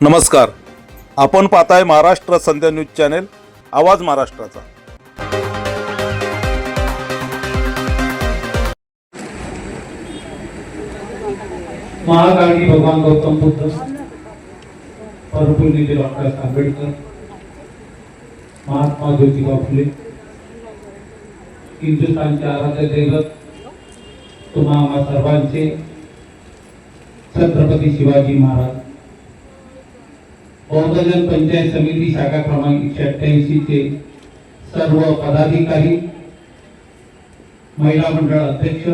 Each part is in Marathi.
नमस्कार. आपण पाहताय महाराष्ट्र संध्या न्यूज चॅनेल आवाज महाराष्ट्राचा. महाकाळी भगवान गौतम बुद्ध परमपूज्य डॉक्टर आंबेडकर महात्मा ज्योतिबा फुले हिंदुस्थानचे आराध्य दैवत तुम्हा सर्वांचे छत्रपती शिवाजी महाराज. बहुजन पंचायत समिती शाखा क्रमांक एकशे चे सर्व पदाधिकारी महिला मंडळ अध्यक्ष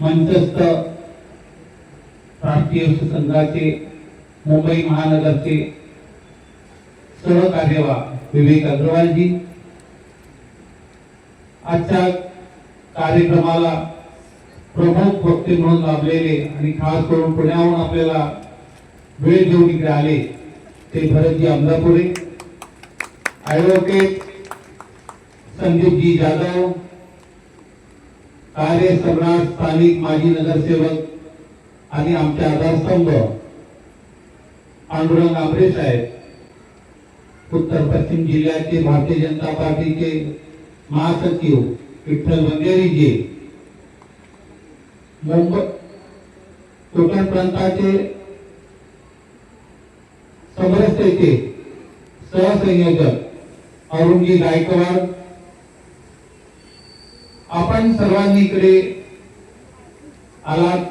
मंचस्थ राष्ट्रीय संघाचे मुंबई महानगरचे सहकार्यवाह विवेक अग्रवालजी. आजच्या कार्यक्रमाला प्रमुख वक्ते म्हणून लाभलेले आणि खास करून पुण्याहून आपल्याला वेळ घेऊन इकडे आले ते भरतजी अमलापुरे ॲडव्होकेट संदीपजी जाधव कार्य सम्राट स्थानिक माजी नगरसेवक आणि आमचे आधारस्तंभ पांडुरंग आंबरे साहेब उत्तर पश्चिम जिल्ह्याचे भारतीय जनता पार्टीचे महासचिव विठ्ठल वंगेरीजी मुंबई कोकण प्रांताचे समरसेचे सहसंयोजक अरुणजी गायकवाड आपण सर्वांनी इकडे आलात.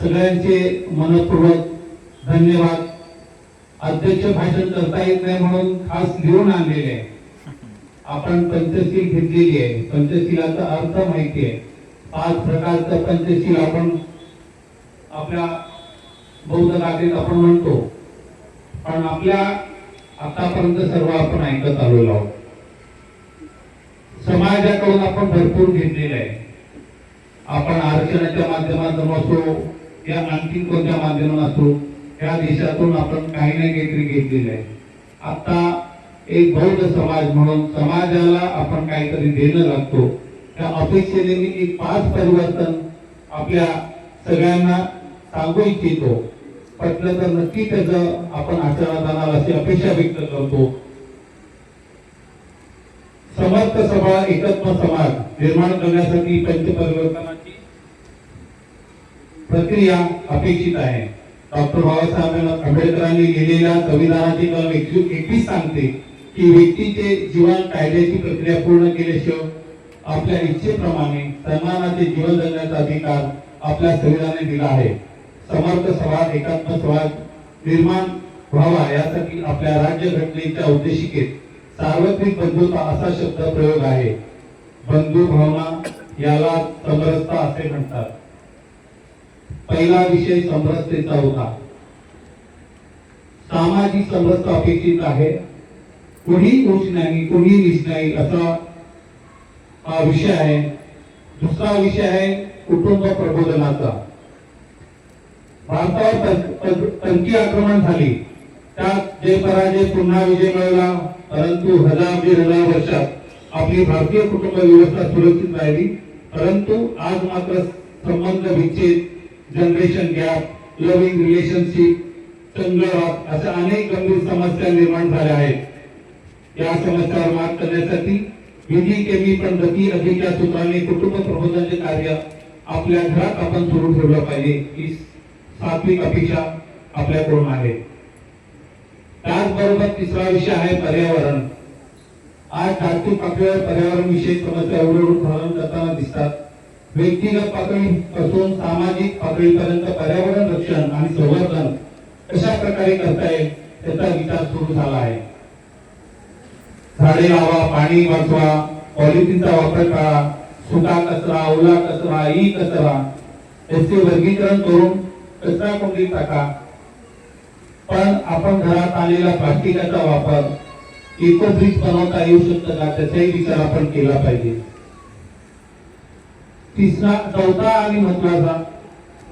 सगळ्यांचे मनपूर्वक धन्यवाद. अध्यक्ष भाषण करता येत नाही म्हणून खास लिहून आणलेले आहे. आपण पंचशील घेतलेली आहे. पंचशीलाचा अर्थ माहिती आहे. पाच प्रकारचा पंचशील आपण आपल्या बौद्ध गाथेत आपण म्हणतो. पण आपल्या आतापर्यंत सर्व आपण ऐकत आलेलो आहोत. समाजाकडून आपण भरपूर घेतलेलं आहे. आपण आरक्षणाच्या माध्यमातून असो या आणखी कोणत्या माध्यमातून असो या देशातून आपण काही ना काहीतरी घेतलेलं आहे. आता एक बौद्ध समाज म्हणून समाजाला आपण काहीतरी देणं लागतो. त्या अपेक्षेने मी एक पाच परिवर्तन आपल्या सगळ्यांना सांगू इच्छितो. पटलं तर नक्की त्याचं आपण आचरणात आणाल अशी अपेक्षा व्यक्त करतो. समर्थ सभा एकत्म समाज निर्माण करण्यासाठी पंचपरिवर्तनाची प्रक्रिया अपेक्षित आहे. डॉक्टर बाबासाहेब आंबेडकरांनी लिहिलेल्या संविधानाची कलम एकशे एकवीस सांगते की व्यक्तीचे जीवन कायद्याची प्रक्रिया पूर्ण केल्याशिवाय आपल्या इच्छेप्रमाणे सन्मानाचे जीवन जगण्याचा अधिकार आपल्या संविधानाने दिला आहे. समर्थ समाज एकात्म समाज निर्माण व्हावा यासाठी आपल्या राज्य घटनेच्या उद्देशिकेत सार्वत्रिक बंधुता असा शब्द प्रयोग आहे. बंधू भावना याला समरसता असे म्हणतात. पहिला विषय समरसतेचा होता. सामाजिक समरसता अपेक्षित आहे. कोणी उच्च नाही कोणी नीच नाही असा हा विषय आहे. दुसरा विषय आहे कुटुंब प्रबोधनाचा. भारतावर टंकी आक्रमण झाली. त्यात जय पराजय पुन्हा विजय मिळवला परंतु हजार दीड हजार वर्षात आपली भारतीय कुटुंब व्यवस्था सुरक्षित राहिली. परंतु आज मात्र संबंध विच्छेद जनरेशन गॅप लव्हिंग रिलेशनशिप चंद्रवाद अशा अनेक गंभीर समस्या निर्माण झाल्या आहेत. या समस्यावर मात करण्यासाठी विधी केमी पण गती अधिक या सूत्राने कुटुंब प्रबोधनाचे कार्य आपल्या घरात आपण सुरू ठेवलं पाहिजे. ही सात्विक अपेक्षा आपल्याकडून आहे. त्याचबरोबर तिसरा विषय आहे पर्यावरण. आज जागतिक पातळीवर पर्यावरण विषयी समस्या एवढं धारण करताना दिसतात. व्यक्तिगत पातळीपासून सामाजिक पातळीपर्यंत पर्यावरण रक्षण आणि संवर्धन कशा प्रकारे करता येईल त्याचा विचार सुरू झाला आहे. झाडे लावा पाणी वाचवा पॉलिथिनचा वापर करा सुका कचरा ओला कचरा ई कचरा याचे वर्गीकरण करून कचराकुंडीत टाका पण आपण घरात आलेला प्लास्टिकाचा वापर इको ब्रिज बनवता येऊ शकतं का? त्याचाही विचार आपण केला पाहिजे. तिसरा चौथा आणि महत्त्वाचा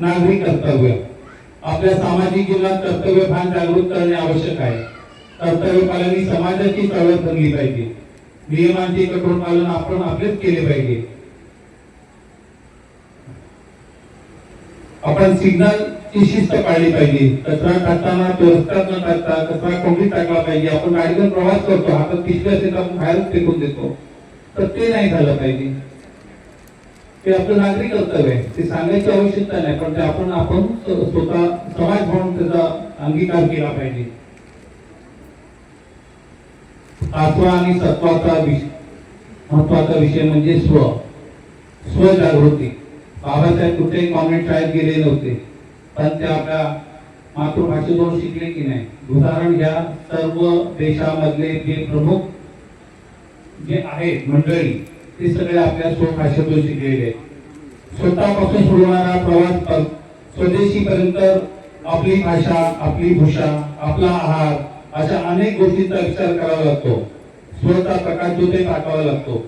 नागरिक कर्तव्य. आपल्या सामाजिक जीवनात कर्तव्य भान जागृत करणे आवश्यक आहे. कर्तव्य पालन ही समाजाची चळवळ बनली पाहिजे. नियमांचे कठोर पालन आपण आपलेच केले पाहिजे. आपण सिग्नल शिस्त पाळली पाहिजे. कचरा टाकताना तो रस्त्यात न टाकता कचरा कमी टाकला पाहिजे. आपण गाडीवर प्रवास करतो आपण पिशवी असेल आपण बाहेरच फेकून देतो. तर ते नाही झालं पाहिजे. ते आपलं नागरिक कर्तव्य आहे. ते सांगायची आवश्यकता नाही पण ते आपण आपण स्वतः समाज म्हणून त्याचा अंगीकार केला पाहिजे. आत्मा आणि सत्वाचा विषय महत्त्वाचा विषय म्हणजे स्व. स्वजागृती बाबासाहेब कुठेही कॉन्व्हेंट शाळेत गेले नव्हते. पण ते आपल्या मातृभाषेतून शिकले की नाही. उदाहरण घ्या सर्व देशामधले जे प्रमुख जे आहेत मंडळी ते सगळे आपल्या स्वभाषेतून शिकलेले स्वतःपासून सुरू होणारा प्रवास स्वदेशीपर्यंत आपली भाषा आपली भूषा आपला आहार अशा अनेक गोष्टींचा विचार करावा लागतो. स्वतः प्रकाश जो ते टाकावा लागतो.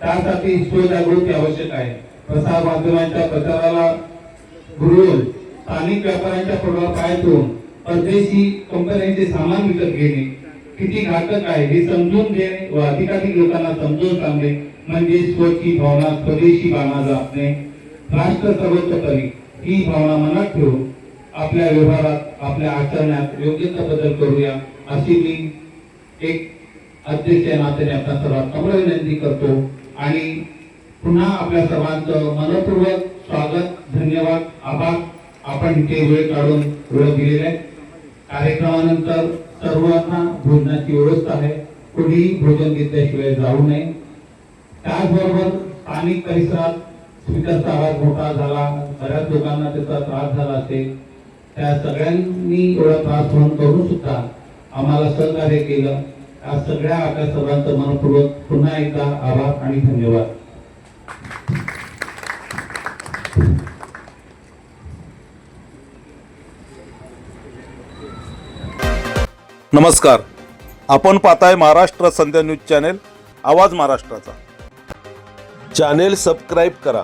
त्यासाठी स्वजागृती आवश्यक आहे. प्रसार माध्यमांच्या प्रचाराला गुरुवून स्थानिक व्यापाऱ्यांच्या पडवा पाय ठेवून परदेशी कंपन्यांचे सामान विकत घेणे किती घातक आहे हे समजून घेणे व अधिकाधिक लोकांना समजून सांगणे म्हणजे स्वची भावना स्वदेशी भावना जपणे. राष्ट्र सर्वोच्चपरी ही भावना मनात ठेवून आपल्या व्यवहारात आपल्या आचरणात योग्य बदल करूया अशी मी एक अध्यक्ष नात्याने आपल्या सर्वात नम्र विनंती करतो. आणि पुन्हा आपल्या सर्वांचं मनपूर्वक स्वागत धन्यवाद आभार. आपण इथे वेळ काढून वेळ दिलेला आहे. कार्यक्रमानंतर सर्वांना भोजनाची व्यवस्था आहे. कोणीही भोजन घेतल्याशिवाय जाऊ नये. त्याचबरोबर स्थानिक परिसरात स्पीकरचा आवाज मोठा झाला बऱ्याच लोकांना त्याचा त्रास झाला असेल. त्या सगळ्यांनी एवढा त्रास सहन करून सुद्धा आम्हाला सहकार्य केलं. या सगळ्या आपल्या सर्वांचं मनपूर्वक पुन्हा एकदा आभार आणि धन्यवाद. नमस्कार. आपण पाहताय महाराष्ट्र संध्या न्यूज चॅनेल आवाज महाराष्ट्राचा. चॅनेल सबस्क्राईब करा.